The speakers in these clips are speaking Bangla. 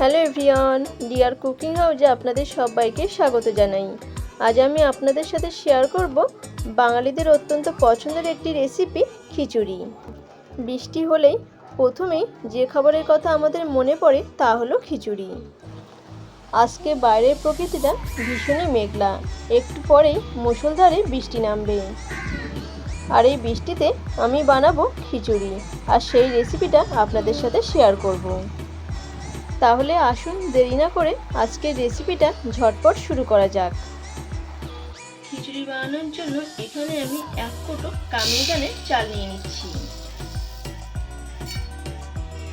হ্যালো এভরিওয়ান, ডিয়ার কুকিং হাউজে আপনাদের সবাইকে স্বাগত জানাই। আজ আমি আপনাদের সাথে শেয়ার করব বাঙালিদের অত্যন্ত পছন্দের একটি রেসিপি, খিচুড়ি। বৃষ্টি হলেই প্রথমেই যে খাবারের কথা আমাদের মনে পড়ে তা হলো খিচুড়ি। আজকে বাইরের প্রকৃতিটা ভীষণই মেঘলা, একটু পরেই মুষলধারে বৃষ্টি নামবে। আর এই বৃষ্টিতে আমি বানাবো খিচুড়ি, আর সেই রেসিপিটা আপনাদের সাথে শেয়ার করব। তাহলে আসুন দেরি না করে আজকের রেসিপিটা ঝটপট শুরু করা যাক। খিচুড়ি বানানোর জন্য এখানে আমি এক কোটো কামিল গানের চাল নিয়ে নিচ্ছি।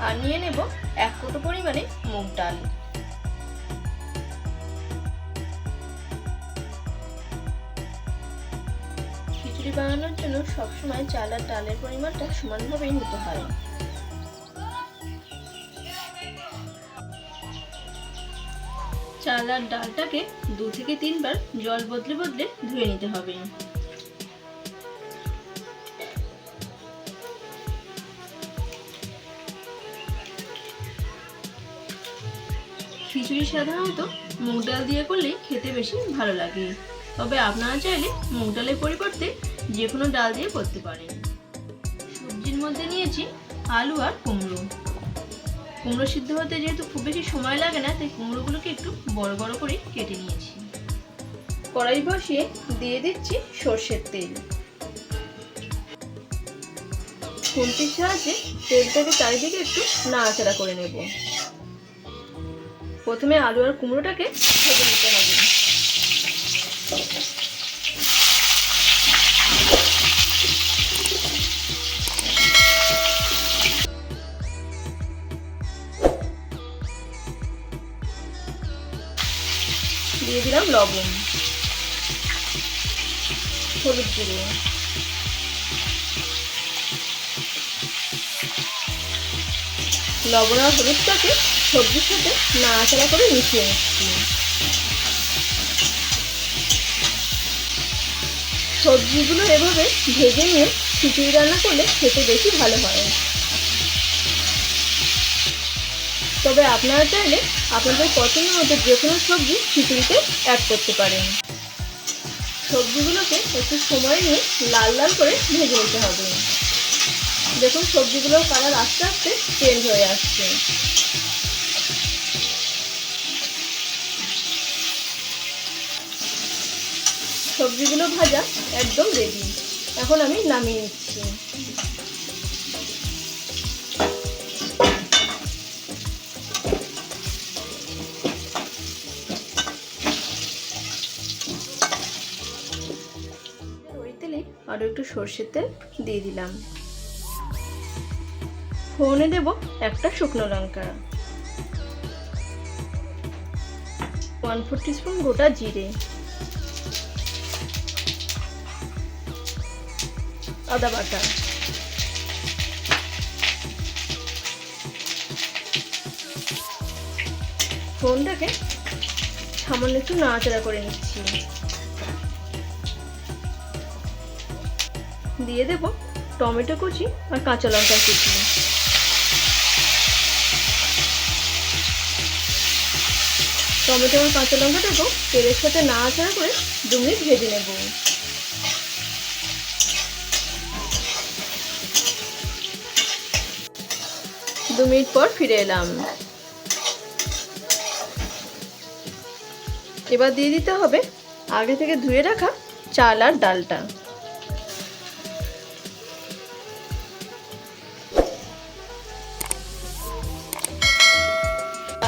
আর নিয়ে নেব এক কোটো পরিমাণে মুগ ডাল। খিচুড়ি বানানোর জন্য সবসময় চাল আর ডালের পরিমাণটা সমানভাবেই নিতে হয়। চাল আর ডালটাকে দু থেকে তিনবার জল বদলে বদলে ধুয়ে নিতে হবে। খিচুড়ি সাধারণত মুগ ডাল দিয়ে করলে খেতে বেশি ভালো লাগে। তবে আপনারা চাইলে মুগ ডালের পরিবর্তে যে কোনো ডাল দিয়ে করতে পারেন। সবজির মধ্যে নিয়েছি আলু আর কুমড়ো। কুমড়ো সিদ্ধ হতে যেহেতু খুব বেশি সময় লাগে না, তাই কুমড়োগুলোকে একটু বড় বড় করে কেটে নিয়েছি। কড়াই বসিয়ে দিয়ে দিচ্ছি সর্ষের তেল। খুন্তির সাহায্যে তেলটাকে চারিদিকে একটু নাড়াচাড়া করে নেব। প্রথমে আলু আর কুমড়োটাকে ভেজে নিতে হবে। দিয়ে দিলাম লবণ। হলুদ গুঁড়ো। লবণ আর হলুদটাকে সবজির সাথে নাড়াচাড়া করে মিশিয়ে নিচ্ছি। সবজিগুলো এভাবে ভেজে নিয়ে খিচুড়ি রান্না করলে খেতে বেশি ভালো হয়। তবে আপনারা চাইলে আপনাদের পছন্দ মতো যে কোনো সবজি খিচুড়িতে অ্যাড করতে পারেন। সবজিগুলোকে একটু সময় নিয়ে লাল লাল করে ভেজে নিতে হবে। দেখুন, সবজিগুলোর কালার আস্তে আস্তে চেঞ্জ হয়ে আসছে। সবজিগুলো ভাজা একদম রেডি এখন আমি নামিয়ে নিচ্ছি। আরও একটু সর্ষের তেল দিয়ে দিলাম। ফোড়নে দেব একটা শুকনো লঙ্কা। ওয়ান ফোর স্পুন গোটা জিরে। আদা বাটা। ফোনটাকে সামান্য একটু নাড়াচাড়া করে নিচ্ছি। দিয়ে দেব টমেটো কুচি আর কাঁচা লঙ্কা কুচি। টমেটো আর কাঁচা লঙ্কাটাকেও তেলের সাথে না নাড়াচাড়া করে দু মিনিট ভেজে নেব। দু মিনিট পর ফিরে এলাম। এবার দিয়ে দিতে হবে আগে থেকে ধুয়ে রাখা চাল আর ডালটা।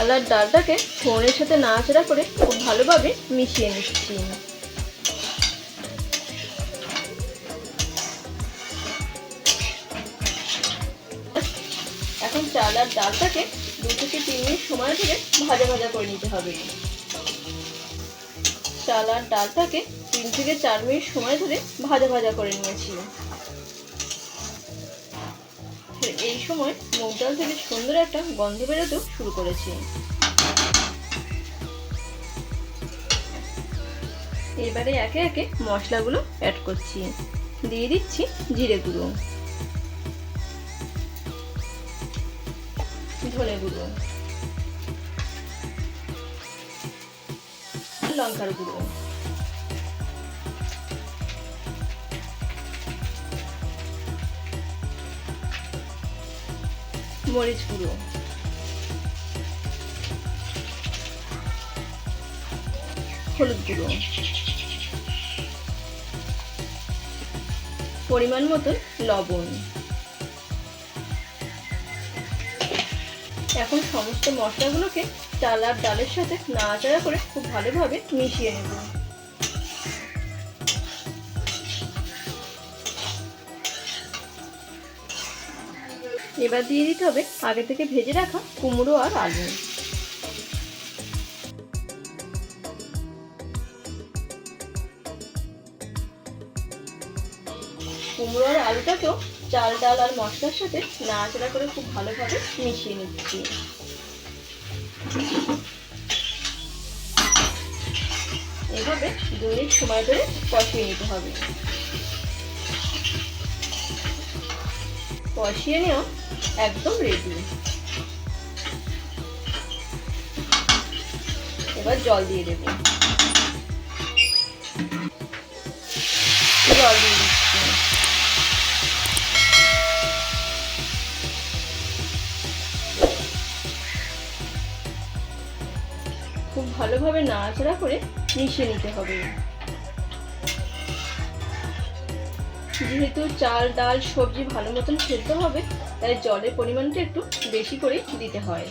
চাল আর ডালটাকে ফোনের সাথে নাড়াচাড়া করে খুব ভালোভাবে মিশিয়ে নিচ্ছি। এখন চাল আর ডালটাকে দু থেকে তিন মিনিট সময় ধরে ভাজা ভাজা করে নিতে হবে। চাল আর ডালটাকে তিন থেকে চার মিনিট সময় ধরে ভাজা ভাজা করে নিয়েছি। তো এই সময় মুগ ডাল থেকে সুন্দর একটা গন্ধ বেরোতেও শুরু করেছে। এবারে একে একে মশলাগুলো অ্যাড করছি। দিয়ে দিচ্ছি জিরে গুঁড়ো। ধনে গুঁড়ো। লঙ্কার গুঁড়ো। মরিচ গুঁড়ো। হলুদ গুঁড়ো। পরিমাণ মতন লবণ। এখন সমস্ত মশলাগুলোকে চাল আর ডালের সাথে নাড়াচাড়া করে খুব ভালোভাবে মিশিয়ে নেব। এবার দিয়ে দিতে হবে আগে থেকে ভেজে রাখা কুমড়ো আর আলু। কুমড়ো আর আলুটাকেও চাল, ডাল আর মশলার সাথে নাড়াচাড়া করে খুব ভালোভাবে মিশিয়ে নিচ্ছি। এভাবে দু মিনিট সময় ধরে কষিয়ে নিতে হবে। কষিয়ে নেওয়া একদম রেডি এবার জল দিয়ে দেব। জল দিয়ে খুব ভালোভাবে নাড়াচাড়া করে মিশিয়ে নিতে হবে। যেহেতু চাল, ডাল, সবজি ভালো মতন সেদ্ধ হবে, তাই জলের পরিমাণটা একটু বেশি করে দিতে হয়।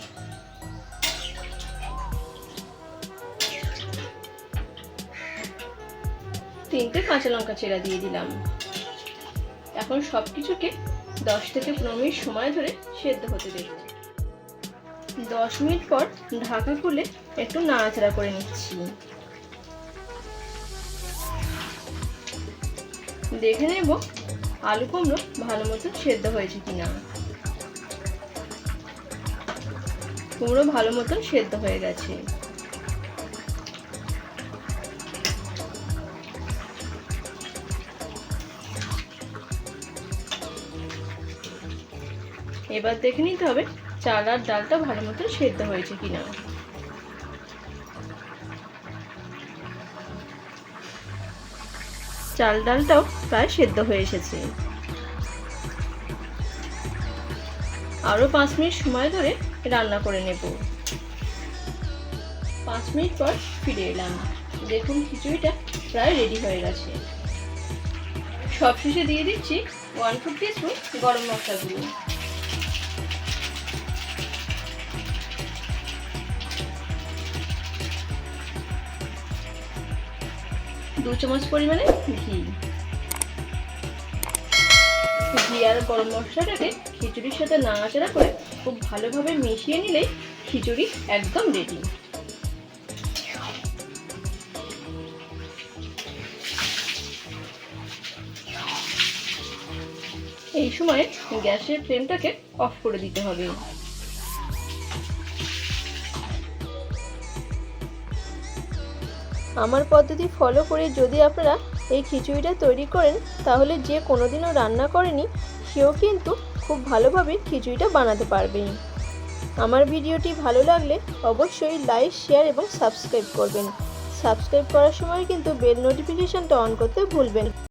তিনটে কাঁচা লঙ্কা চেরা দিয়ে দিলাম। এখন সব কিছুকে দশ থেকে পনেরো মিনিট সময় ধরে সেদ্ধ হতে দেব। দশ মিনিট পর ঢাকা খুলে একটু নাড়াচাড়া করে নিচ্ছি। দেখে নেব আলু কুমড়ো ভালো মতো সেদ্ধ হয়েছে কিনা। কুমড়ো ভালো মতন সেদ্ধ হয়ে গেছে। এবার দেখে নিতে হবে চাল আর ডালটা ভালো মতন সেদ্ধ হয়েছে কিনা। চাল ডালটাও প্রায় সেদ্ধ হয়ে এসেছে। আরও পাঁচ মিনিট সময় ধরে রান্না করে নেব। পাঁচ মিনিট পর ফিরে এলাম। দেখুন, খিচুড়িটা প্রায় রেডি হয়ে গেছে। সবশেষে দিয়ে দিচ্ছি ওয়ান ফিফটি স্পুন গরম মশলাগুলো। দু চামচ পরিমাণে ঘি। ঘি আর গরম মশলাটাকে খিচুড়ির সাথে নাড়াচাড়া করে খুব ভালোভাবে মিশিয়ে নিলে খিচুড়ি একদম রেডি এই সময় গ্যাসের ফ্লেমটাকে অফ করে দিতে হবে। আমার পদ্ধতি ফলো করে যদি আপনারা এই খিচুড়িটা তৈরি করেন, তাহলে যে কোনো দিনও রান্না করেনি, সেও কিন্তু খুব ভালোভাবে খিচুড়িটা বানাতে পারবে। আমার ভিডিওটি ভালো লাগলে অবশ্যই লাইক শেয়ার এবং সাবস্ক্রাইব করবেন। সাবস্ক্রাইব করার সময় কিন্তু বেল নোটিফিকেশানটা অন করতে ভুলবেন।